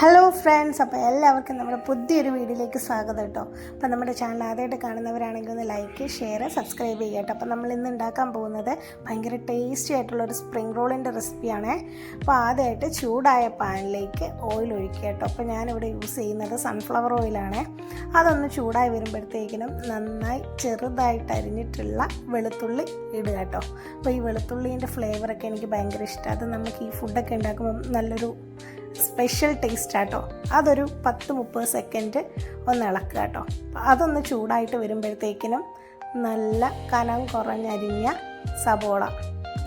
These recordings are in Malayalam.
ഹലോ ഫ്രണ്ട്സ് അപ്പോൾ എല്ലാവർക്കും നമ്മുടെ പുതിയൊരു വീഡിയോയിലേക്ക് സ്വാഗതം കേട്ടോ. അപ്പോൾ നമ്മുടെ ചാനൽ ആദ്യമായിട്ട് കാണുന്നവരാണെങ്കിൽ ഒന്ന് ലൈക്ക് ഷെയർ സബ്സ്ക്രൈബ് ചെയ്യുക കേട്ടോ. അപ്പോൾ നമ്മൾ ഇന്ന് ഉണ്ടാക്കാൻ പോകുന്നത് ഭയങ്കര ടേസ്റ്റി ആയിട്ടുള്ള ഒരു സ്പ്രിംഗ് റോളിന്റെ റെസിപ്പിയാണ് അപ്പോൾ ആദ്യമായിട്ട് ചൂടായ പാനിലേക്ക് ഓയിൽ ഒഴിക്കുക കേട്ടോ. അപ്പോൾ ഞാനിവിടെ യൂസ് ചെയ്യുന്നത് സൺഫ്ലവർ ഓയിലാണ് അതൊന്ന് ചൂടായി വരുമ്പോഴത്തേക്കിനും നന്നായി ചെറുതായിട്ട് അരിഞ്ഞിട്ടുള്ള വെളുത്തുള്ളി ഇടുക കേട്ടോ. അപ്പോൾ ഈ വെളുത്തുള്ളീന്റെ ഫ്ലേവറൊക്കെ എനിക്ക് ഭയങ്കര ഇഷ്ടമാണ് അത് നമുക്ക് ഈ ഫുഡൊക്കെ ഉണ്ടാക്കുമ്പോൾ നല്ലൊരു സ്പെഷ്യൽ ടേസ്റ്റ് ആട്ടോ. അതൊരു പത്ത് മുപ്പത് സെക്കൻഡ് ഒന്ന് ഇളക്കുക കേട്ടോ. അതൊന്ന് ചൂടായിട്ട് വരുമ്പോഴത്തേക്കിനും നല്ല കനം കുറഞ്ഞരിഞ്ഞ സബോള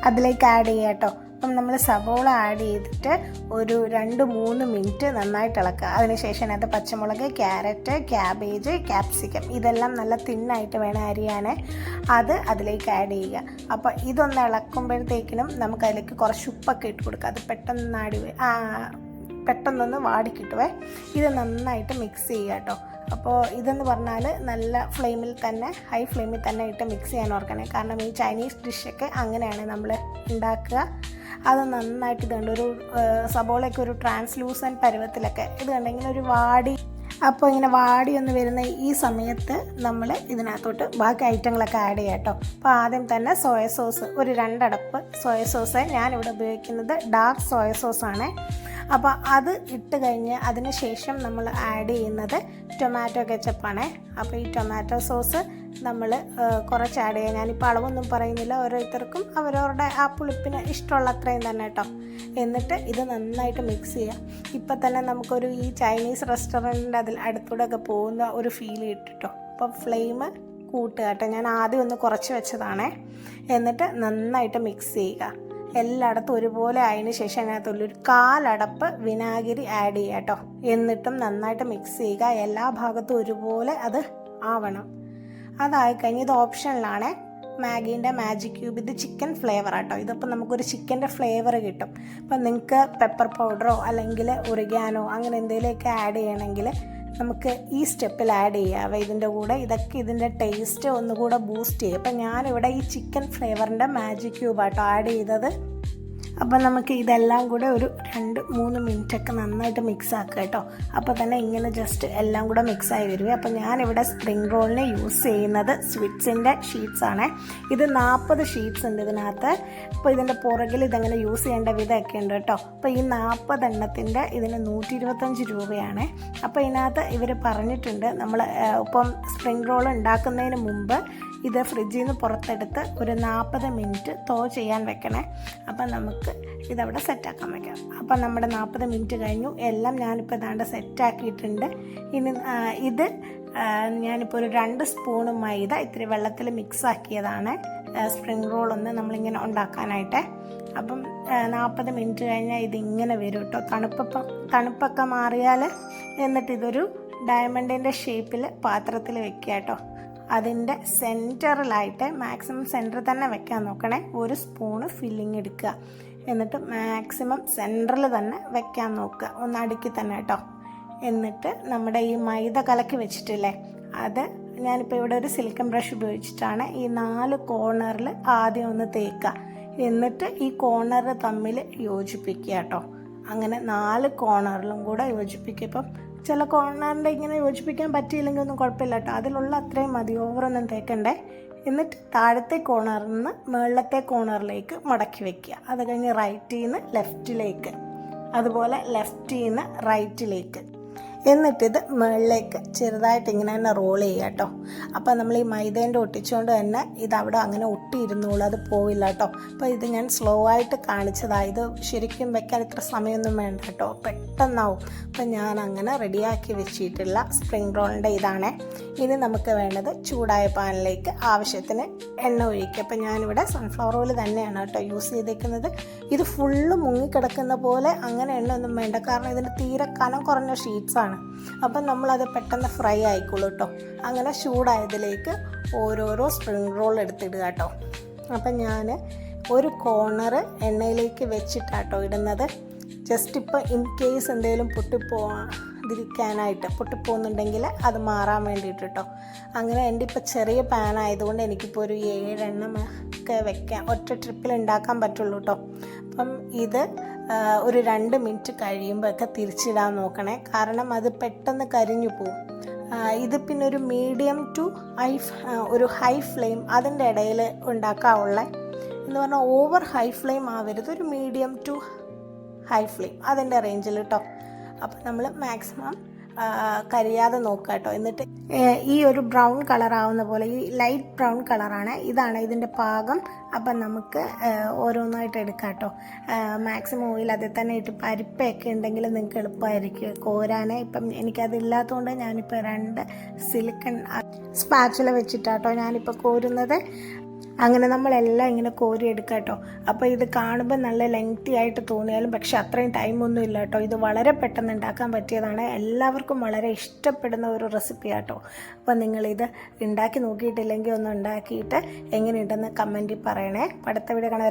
അതിലേക്ക് ആഡ് ചെയ്യുക കേട്ടോ. അപ്പം നമ്മൾ സബോള ആഡ് ചെയ്തിട്ട് ഒരു രണ്ട് മൂന്ന് മിനിറ്റ് നന്നായിട്ട് ഇളക്കുക. അതിനുശേഷം അതിനകത്ത് പച്ചമുളക് ക്യാരറ്റ് ക്യാബേജ് ക്യാപ്സിക്കം ഇതെല്ലാം നല്ല തിന്നായിട്ട് വേണം അരിയാൻ. അത് അതിലേക്ക് ആഡ് ചെയ്യുക. അപ്പോൾ ഇതൊന്ന് ഇളക്കുമ്പോഴത്തേക്കിനും നമുക്ക് അതിലേക്ക് കുറച്ച് ഉപ്പൊക്കെ ഇട്ട് കൊടുക്കുക. അത് പെട്ടെന്ന് ആടി പെട്ടെന്നൊന്ന് വാടിക്കിട്ടുവേ. ഇത് നന്നായിട്ട് മിക്സ് ചെയ്യുക കേട്ടോ അപ്പോൾ ഇതെന്ന് പറഞ്ഞാൽ നല്ല ഫ്ലെയിമിൽ തന്നെ ഹൈ ഫ്ലെയിമിൽ തന്നെ ഇട്ട് മിക്സ് ചെയ്യാൻ ഓർക്കണേ. കാരണം ഈ ചൈനീസ് ഡിഷൊക്കെ അങ്ങനെയാണ് നമ്മൾ ഉണ്ടാക്കുക. അത് നന്നായിട്ട് ഇതുണ്ട് ഒരു സബോളയൊക്കെ ഒരു ട്രാൻസ്ലൂസൻ പരുവത്തിലൊക്കെ ഇത് കണ്ടെങ്കിൽ ഒരു വാടി. അപ്പോൾ ഇങ്ങനെ വാടി ഒന്ന് വരുന്ന ഈ സമയത്ത് നമ്മൾ ഇതിനകത്തോട്ട് ബാക്കി ഐറ്റങ്ങളൊക്കെ ആഡ് ചെയ്യാം കേട്ടോ അപ്പോൾ ആദ്യം തന്നെ സോയ സോസ് ഒരു രണ്ടടപ്പ് സോയ സോസ് ഞാനിവിടെ ഉപയോഗിക്കുന്നത് ഡാർക്ക് സോയ സോസാണ് അപ്പോൾ അത് ഇട്ട് കഴിഞ്ഞ് അതിന് ശേഷം നമ്മൾ ആഡ് ചെയ്യുന്നത് ടൊമാറ്റോ കെച്ചപ്പാണ് അപ്പോൾ ഈ ടൊമാറ്റോ സോസ് നമ്മൾ കുറച്ച് ആഡ് ചെയ്യുക ഞാനിപ്പോൾ അളവൊന്നും പറയുന്നില്ല. ഓരോരുത്തർക്കും അവരവരുടെ ആ പുളിപ്പിന് ഇഷ്ടമുള്ള അത്രയും തന്നെ കേട്ടോ എന്നിട്ട് ഇത് നന്നായിട്ട് മിക്സ് ചെയ്യുക ഇപ്പം തന്നെ നമുക്കൊരു ഈ ചൈനീസ് റെസ്റ്റോറന്റിന്റെ അതിൽ അടുത്തൂടെ ഒക്കെ പോകുന്ന ഒരു ഫീൽ കിട്ടിട്ടോ. അപ്പം ഫ്ലെയിം കൂട്ടുക കേട്ടോ ഞാൻ ആദ്യം ഒന്ന് കുറച്ച് വെച്ചതാണേ. എന്നിട്ട് നന്നായിട്ട് മിക്സ് ചെയ്യുക. എല്ലായിടത്തും ഒരുപോലെ അതിന് ശേഷം അതിനകത്തുള്ള ഒരു കാലടപ്പ് വിനാഗിരി ആഡ് ചെയ്യുക കേട്ടോ. എന്നിട്ടും നന്നായിട്ട് മിക്സ് ചെയ്യുക. എല്ലാ ഭാഗത്തും ഒരുപോലെ അത് ആവണം. അതായി കഴിഞ്ഞ് ഇത് ഓപ്ഷനിലാണ് മാഗീന്റെ മാജിക് ക്യൂബ് ഇത് ചിക്കൻ ഫ്ലേവർ ആട്ടോ. ഇതിപ്പോൾ നമുക്കൊരു ചിക്കന്റെ ഫ്ലേവർ കിട്ടും. അപ്പം നിങ്ങൾക്ക് പെപ്പർ പൗഡറോ അല്ലെങ്കിൽ ഒറിഗാനോ അങ്ങനെ എന്തെങ്കിലുമൊക്കെ ആഡ് ചെയ്യണമെങ്കിൽ നമുക്ക് ഈ സ്റ്റെപ്പിൽ ആഡ് ചെയ്യാം. ഇതിന്റെ കൂടെ ഇതൊക്കെ ഇതിന്റെ ടേസ്റ്റ് ഒന്നുകൂടെ ബൂസ്റ്റ് ചെയ്യും. അപ്പം ഞാനിവിടെ ഈ ചിക്കൻ ഫ്ലേവറിന്റെ മാജിക് ക്യൂബാട്ടോ ആഡ് ചെയ്തത്. അപ്പം നമുക്ക് ഇതെല്ലാം കൂടെ ഒരു രണ്ട് മൂന്ന് മിനിറ്റൊക്കെ നന്നായിട്ട് മിക്സ് ആക്കുക കേട്ടോ. അപ്പോൾ തന്നെ ഇങ്ങനെ ജസ്റ്റ് എല്ലാം കൂടെ മിക്സ് ആയി വരുവേ. അപ്പോൾ ഞാനിവിടെ സ്പ്രിംഗ് റോളിനെ യൂസ് ചെയ്യുന്നത് സ്വിറ്റ്സിന്റെ ഷീറ്റ്സ് ആണ്. ഇത് നാൽപ്പത് ഷീറ്റ്സ് ഉണ്ട് ഇതിനകത്ത്. അപ്പോൾ ഇതിന്റെ പുറകിൽ ഇതെങ്ങനെ യൂസ് ചെയ്യേണ്ട വിധമൊക്കെ ഉണ്ട് കേട്ടോ. അപ്പോൾ ഈ നാൽപ്പത് എണ്ണത്തിന്റെ ഇതിന് നൂറ്റി ഇരുപത്തഞ്ച് രൂപയാണ്. അപ്പോൾ ഇതിനകത്ത് ഇവർ പറഞ്ഞിട്ടുണ്ട് നമ്മൾ ഇപ്പം സ്പ്രിംഗ് റോൾ ഉണ്ടാക്കുന്നതിന് മുമ്പ് ഇത് ഫ്രിഡ്ജിൽ നിന്ന് പുറത്തെടുത്ത് ഒരു നാൽപ്പത് മിനിറ്റ് തോ ചെയ്യാൻ വെക്കണേ. അപ്പം നമുക്ക് ഇതവിടെ സെറ്റാക്കാൻ വയ്ക്കാം അപ്പം നമ്മുടെ നാൽപ്പത് മിനിറ്റ് കഴിഞ്ഞു. എല്ലാം ഞാനിപ്പോൾ ഇതാണ്ട് സെറ്റാക്കിയിട്ടുണ്ട്. ഇനി ഇത് ഞാനിപ്പോൾ ഒരു രണ്ട് സ്പൂണ് മൈദ ഇത്തിരി വെള്ളത്തിൽ മിക്സ് ആക്കിയതാണ്. സ്പ്രിംഗ് റോൾ ഒന്ന് നമ്മളിങ്ങനെ ഉണ്ടാക്കാനായിട്ട്. അപ്പം നാൽപ്പത് മിനിറ്റ് കഴിഞ്ഞാൽ ഇതിങ്ങനെ വരും കേട്ടോ. തണുപ്പൊക്കെ തണുപ്പൊക്കെ മാറിയാൽ എന്നിട്ട് ഇതൊരു ഡയമണ്ടിന്റെ ഷേപ്പിൽ പാത്രത്തിൽ വെക്കുക കേട്ടോ. അതിന്റെ സെന്ററിലായിട്ട് മാക്സിമം സെന്ററിൽ തന്നെ വെക്കാൻ നോക്കണേ. ഒരു സ്പൂണ് ഫില്ലിങ് എടുക്കുക. എന്നിട്ട് മാക്സിമം സെന്ററിൽ തന്നെ വെക്കാൻ നോക്കുക. ഒന്ന് അടുക്കി തന്നെ കേട്ടോ. എന്നിട്ട് നമ്മുടെ ഈ മൈദ കലക്കി വെച്ചിട്ടില്ലേ അത് ഞാനിപ്പോൾ ഇവിടെ ഒരു സിലിക്കൺ ബ്രഷ് ഉപയോഗിച്ചിട്ടാണ് ഈ നാല് കോർണറിൽ ആദ്യം ഒന്ന് തേക്കുക. എന്നിട്ട് ഈ കോർണർ തമ്മിൽ യോജിപ്പിക്കുക കേട്ടോ. അങ്ങനെ നാല് കോർണറിലും കൂടെ യോജിപ്പിക്കുക. ഇപ്പം ചില കോർണറിന്റെ ഇങ്ങനെ യോജിപ്പിക്കാൻ പറ്റിയില്ലെങ്കിൽ ഒന്നും കുഴപ്പമില്ല കേട്ടോ. അതിലുള്ള അത്രയും മതി. ഓവറൊന്നും തേക്കണ്ടേ. എന്നിട്ട് താഴത്തെ കോണറിൽ നിന്ന് മുകളിലത്തെ കോണറിലേക്ക് മടക്കി വെക്കുക. അത് കഴിഞ്ഞ് റൈറ്റിൽ നിന്ന് ലെഫ്റ്റിലേക്ക് അതുപോലെ ലെഫ്റ്റിൽ നിന്ന് റൈറ്റിലേക്ക് എന്നിട്ടിത് മുകളിലേക്ക് ചെറുതായിട്ട് ഇങ്ങനെ തന്നെ റോൾ ചെയ്യുക കേട്ടോ അപ്പോൾ നമ്മൾ ഈ മൈദേന്റെ ഒട്ടിച്ചുകൊണ്ട് തന്നെ ഇത് അവിടെ അങ്ങനെ ഒട്ടിയിരുന്നുള്ളൂ അത് പോവില്ല കേട്ടോ അപ്പോൾ ഇത് ഞാൻ സ്ലോ ആയിട്ട് കാണിച്ചതാണ് ഇത് ശരിക്കും വെക്കാൻ ഇത്ര സമയമൊന്നും വേണ്ട കേട്ടോ പെട്ടെന്നാവും. അപ്പം ഞാൻ അങ്ങനെ റെഡിയാക്കി വെച്ചിട്ടുള്ള സ്പ്രിംഗ് റോളിന്റെ ഇതാണ്. ഇനി നമുക്ക് വേണ്ടത് ചൂടായ പാനിലേക്ക് ആവശ്യത്തിന് എണ്ണ ഒഴിക്കുക. അപ്പം ഞാനിവിടെ സൺഫ്ലവർ ഓയിൽ തന്നെയാണ് കേട്ടോ യൂസ് ചെയ്തേക്കുന്നത്. ഇത് ഫുള്ള് മുങ്ങിക്കിടക്കുന്ന പോലെ അങ്ങനെ എണ്ണ ഒന്നും വേണ്ട. കാരണം ഇതിന് തീരെ കനം കുറഞ്ഞ ഷീറ്റ്സാണ് അപ്പം നമ്മളത് പെട്ടെന്ന് ഫ്രൈ ആയിക്കോളൂ കേട്ടോ. അങ്ങനെ ചൂടായതിലേക്ക് ഓരോരോ സ്പ്രിങ് റോൾ എടുത്തിടുക കേട്ടോ. അപ്പം ഞാൻ ഒരു കോർണർ എണ്ണയിലേക്ക് വെച്ചിട്ടാട്ടോ ഇടുന്നത്. ജസ്റ്റ് ഇപ്പോൾ ഇൻ കേസ് എന്തെങ്കിലും പൊട്ടിപ്പോവാതിരിക്കാനായിട്ട് പൊട്ടിപ്പോകുന്നുണ്ടെങ്കിൽ അത് മാറാൻ വേണ്ടിയിട്ട് കേട്ടോ അങ്ങനെ എന്റെ ഇപ്പോൾ ചെറിയ പാൻ ആയതുകൊണ്ട് എനിക്കിപ്പോൾ ഒരു ഏഴെണ്ണം ഒക്കെ വെക്കാം. ഒറ്റ ട്രിപ്പിൽ ഉണ്ടാക്കാൻ പറ്റുള്ളൂ കേട്ടോ അപ്പം ഇത് ഒരു രണ്ട് മിനിറ്റ് കഴിയുമ്പോഴൊക്കെ തിരിച്ചിടാൻ നോക്കണേ. കാരണം അത് പെട്ടെന്ന് കരിഞ്ഞു പോകും ഇത് പിന്നെ ഒരു മീഡിയം ടു ഹൈ ഒരു ഹൈ ഫ്ലെയിം അതിന്റെ ഇടയിൽ ഉണ്ടാക്കാവുള്ള. എന്ന് പറഞ്ഞാൽ ഓവർ ഹൈ ഫ്ലെയിം ആവരുത്. ഒരു മീഡിയം ടു ഹൈ ഫ്ലെയിം അതിന്റെ റേഞ്ചിൽ കേട്ടോ അപ്പോൾ നമ്മൾ മാക്സിമം കരിയാതെ നോക്കുക കേട്ടോ. എന്നിട്ട് ഈ ഒരു ബ്രൗൺ കളർ ആവുന്ന പോലെ ഈ ലൈറ്റ് ബ്രൗൺ കളറാണ് ഇതാണ് ഇതിന്റെ പാകം. അപ്പം നമുക്ക് ഓരോന്നായിട്ട് എടുക്കാം കേട്ടോ. മാക്സിമം ഓയിൽ അതിൽ തന്നെ ഇട്ട് പരിപ്പൊക്കെ ഉണ്ടെങ്കിൽ നിങ്ങൾക്ക് എളുപ്പമായിരിക്കും. കോരാൻ ഇപ്പം എനിക്കതില്ലാത്തതുകൊണ്ട് ഞാനിപ്പോൾ രണ്ട് സിലിക്കൺ സ്പാച്ചുല വെച്ചിട്ടാട്ടോ ഞാനിപ്പോൾ കോരുന്നത്. അങ്ങനെ നമ്മളെല്ലാം ഇങ്ങനെ കോരി എടുക്കുക കേട്ടോ അപ്പോൾ ഇത് കാണുമ്പോൾ നല്ല ലെങ്തി ആയിട്ട് തോന്നിയാലും പക്ഷെ അത്രയും ടൈമൊന്നും ഇല്ല കേട്ടോ. ഇത് വളരെ പെട്ടെന്ന് ഉണ്ടാക്കാൻ പറ്റിയതാണ്. എല്ലാവർക്കും വളരെ ഇഷ്ടപ്പെടുന്ന ഒരു റെസിപ്പി ആട്ടോ. അപ്പോൾ നിങ്ങളിത് ഉണ്ടാക്കി നോക്കിയിട്ടില്ലെങ്കിൽ ഒന്ന് ഉണ്ടാക്കിയിട്ട് എങ്ങനെയുണ്ടെന്ന് കമന്റിൽ പറയണേ. അടുത്ത വീഡിയോ കാണാൻ